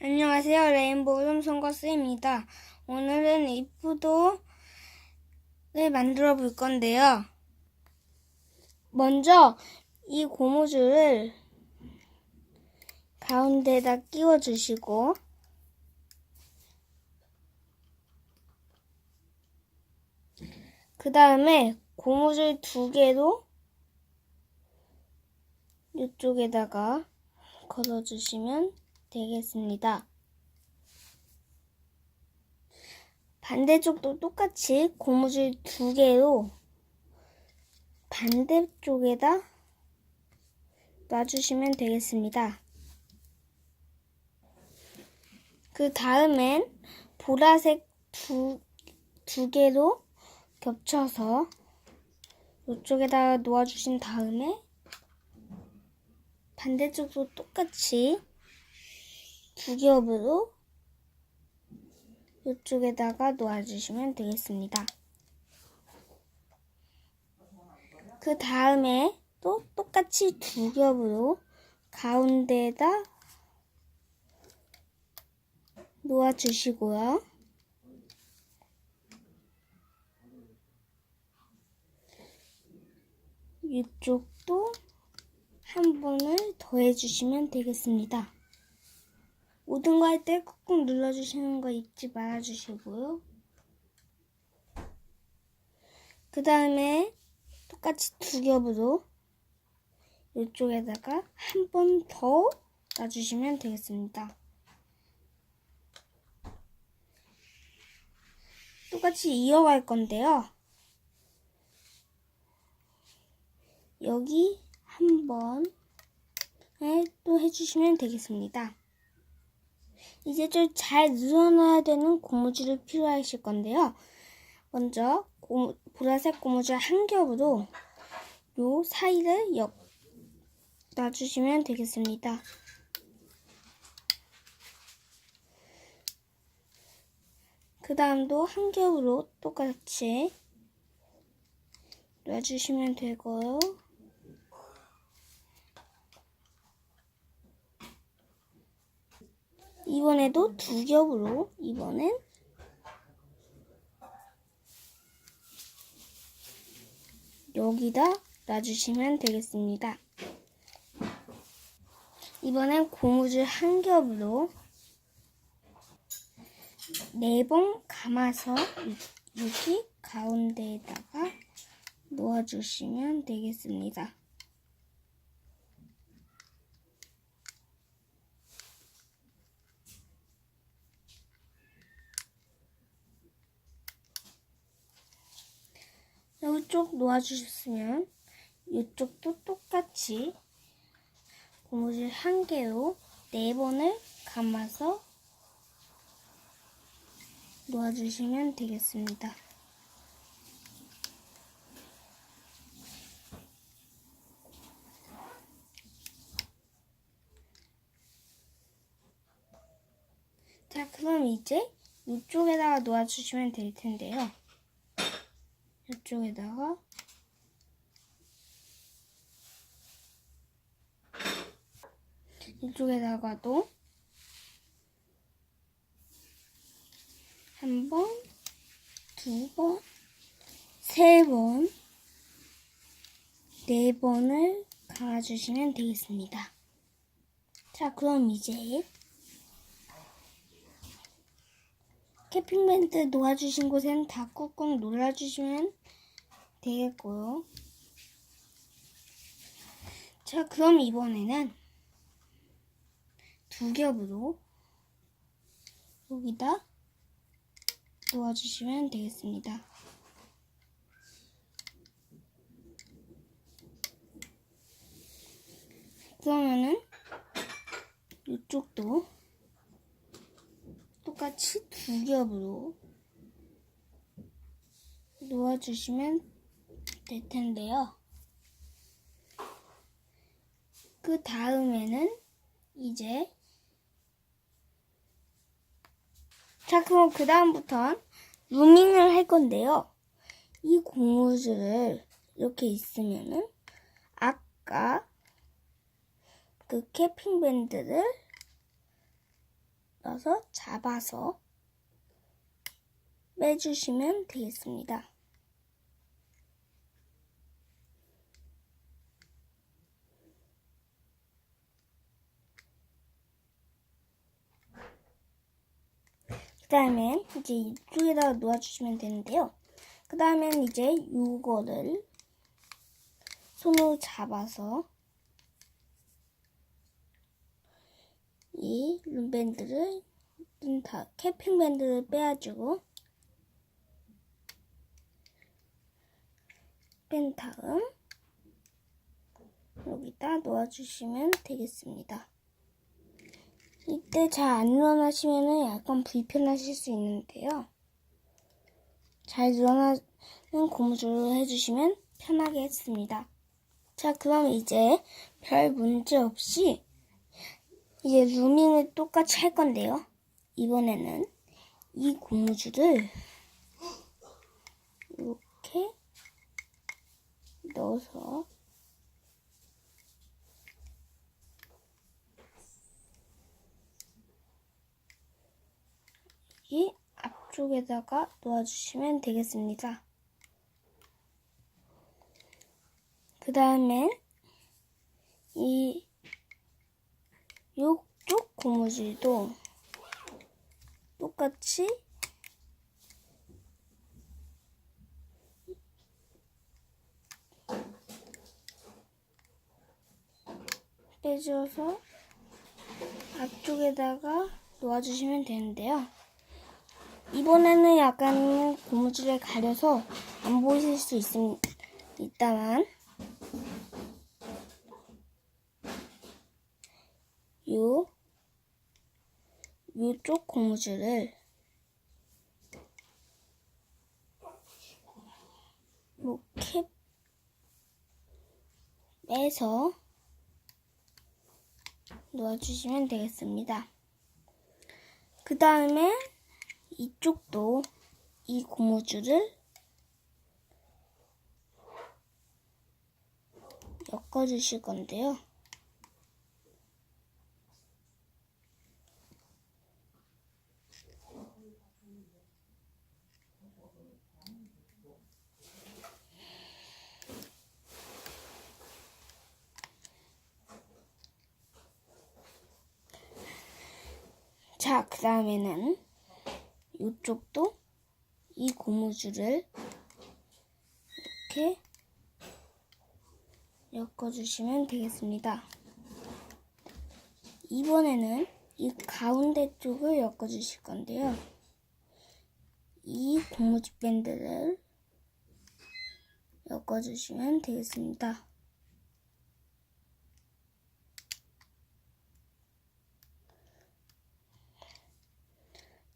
안녕하세요. 레인보우 솜송거스입니다. 오늘은 이프도를 만들어 볼 건데요. 먼저 이 고무줄을 가운데다 끼워 주시고 그 다음에 고무줄 두 개도 이쪽에다가 걸어 주시면 되겠습니다. 반대쪽도 똑같이 고무줄 두 개로 반대쪽에다 놔주시면 되겠습니다. 그 다음엔 보라색 두, 두 개로 겹쳐서 이쪽에다가 놓아주신 다음에 반대쪽도 똑같이 두 겹으로 이쪽에다가 놓아주시면 되겠습니다. 그 다음에 또 똑같이 두 겹으로 가운데에다 놓아주시고요. 이쪽도 한 번을 더 해주시면 되겠습니다. 모든 거할 때 꾹꾹 눌러주시는 거 잊지 말아주시고요. 그 다음에 똑같이 두 겹으로 이쪽에다가 한 번 더 놔주시면 되겠습니다. 똑같이 이어갈 건데요. 여기 한 번에 또 해주시면 되겠습니다. 이제 좀잘 늘어놔야 되는 고무줄이 필요하실 건데요. 먼저 고무, 보라색 고무줄 한 겹으로 요 사이를 옆 놔주시면 되겠습니다. 그 다음도 한 겹으로 똑같이 놔주시면 되고요. 이번에도 두 겹으로 이번엔 여기다 놔주시면 되겠습니다. 이번엔 고무줄 한 겹으로 네 번 감아서 여기 가운데에다가 놓아주시면 되겠습니다. 이쪽 놓아주셨으면 이쪽도 똑같이 고무줄 한 개로 네 번을 감아서 놓아주시면 되겠습니다. 자, 그럼 이제 이쪽에다가 놓아주시면 될 텐데요. 이쪽에다가 이쪽에다가도 한 번, 두 번, 세 번, 네 번을 감아주시면 되겠습니다. 자, 그럼 이제 캐핑밴드 놓아주신 곳엔 다 꾹꾹 눌러주시면 되겠고요. 자, 그럼 이번에는 두 겹으로 여기다 놓아주시면 되겠습니다. 그러면은 이쪽도 똑같이 두 겹으로 놓아주시면 될 텐데요. 그 다음에는 이제 자 그럼 그 다음부턴 루밍을 할 건데요. 이 고무줄을 이렇게 있으면은 아까 그 캐핑 밴드를 눌러서 잡아서 빼주시면 되겠습니다. 그 다음에 이제 이쪽에다가 놓아주시면 되는데요. 그 다음엔 이제 요거를 손으로 잡아서 이 룸밴드를 뺀 다, 캐핑 밴드를 빼가지고 뺀 다음 여기다 놓아주시면 되겠습니다. 이때 잘안 일어나시면 약간 불편하실 수 있는데요. 잘 일어나는 고무줄을 해주시면 편하겠습니다. 자, 그럼 이제 별 문제 없이 이제 루밍을 똑같이 할 건데요. 이번에는 이 고무줄을 이렇게 넣어서 이 앞쪽에다가 놓아주시면 되겠습니다. 그 다음엔 이 요쪽 고무줄도 똑같이 빼줘서 앞쪽에다가 놓아주시면 되는데요. 이번에는 약간 고무줄에 가려서 안 보이실 수 있음, 있다만 요 요쪽 고무줄을 이렇게 빼서 놓아주시면 되겠습니다. 그 다음에 이쪽도 이 고무줄을 엮어 주실 건데요. 자, 그 다음에는 이쪽도 이 고무줄을 이렇게 엮어주시면 되겠습니다. 이번에는 이 가운데 쪽을 엮어주실 건데요. 이 고무줄 밴드를 엮어주시면 되겠습니다.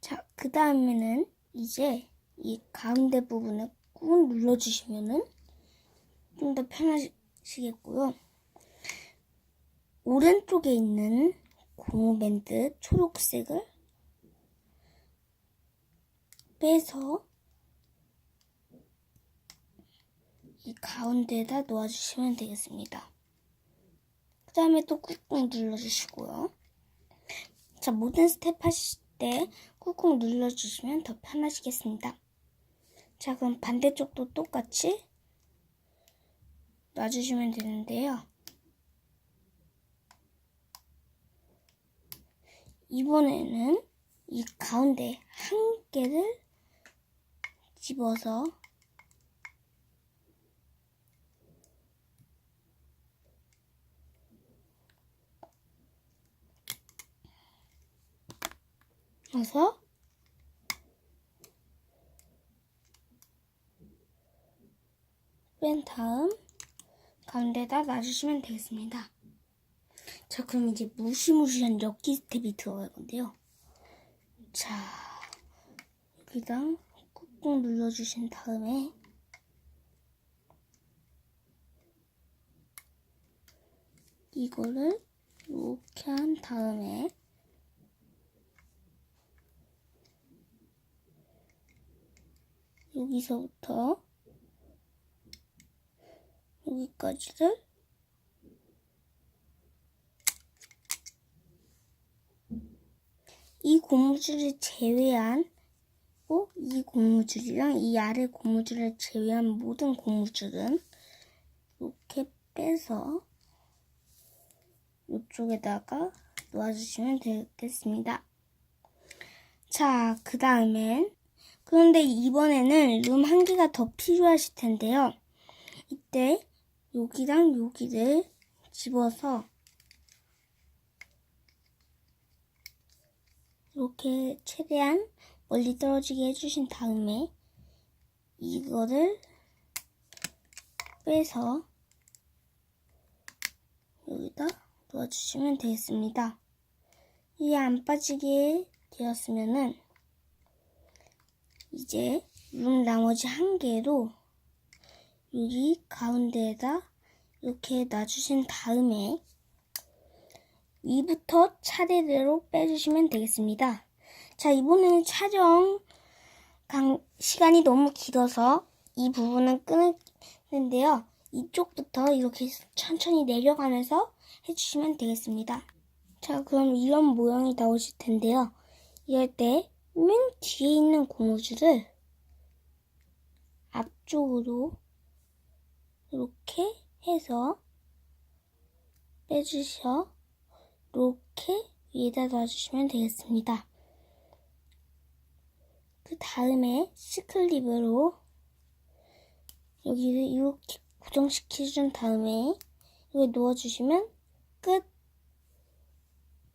자, 그 다음에는 이제 이 가운데 부분을 꾹 눌러주시면은 좀 더 편하시겠고요. 오른쪽에 있는 고무밴드 초록색을 빼서 이 가운데에다 놓아주시면 되겠습니다. 그 다음에 또 꾹꾹 눌러주시고요. 자, 모든 스텝 하실 때 꾹꾹 눌러주시면 더 편하시겠습니다. 자, 그럼 반대쪽도 똑같이 놔주시면 되는데요. 이번에는 이 가운데 한 개를 집어서 넣어서 뺀 다음 가운데다 놔주시면 되겠습니다. 자, 그럼 이제 무시무시한 엮기 스텝이 들어갈 건데요. 자, 여기다 꾹꾹 눌러주신 다음에 이거를 이렇게 한 다음에 여기서부터 여기까지를 이 고무줄을 제외한 어? 이 고무줄이랑 이 아래 고무줄을 제외한 모든 고무줄은 이렇게 빼서 이쪽에다가 놓아주시면 되겠습니다. 자, 그 다음엔 그런데 이번에는 룸 한 개가 더 필요하실 텐데요. 이때 여기랑 여기를 집어서 이렇게 최대한 멀리 떨어지게 해주신 다음에 이거를 빼서 여기다 놓아주시면 되겠습니다. 이게 안 빠지게 되었으면은 이제 룸 나머지 한 개로 여기 가운데에다 이렇게 놔주신 다음에 위부터 차례대로 빼주시면 되겠습니다. 자, 이번에는 촬영 강, 시간이 너무 길어서 이 부분은 끊는데요. 이쪽부터 이렇게 천천히 내려가면서 해주시면 되겠습니다. 자, 그럼 이런 모양이 나오실 텐데요. 이럴 때 맨 뒤에 있는 고무줄을 앞쪽으로 이렇게 해서 빼주셔 이렇게 위에다 놔주시면 되겠습니다. 그 다음에 시클립으로 여기를 이렇게 고정시켜준 다음에 여기 놓아주시면 끝!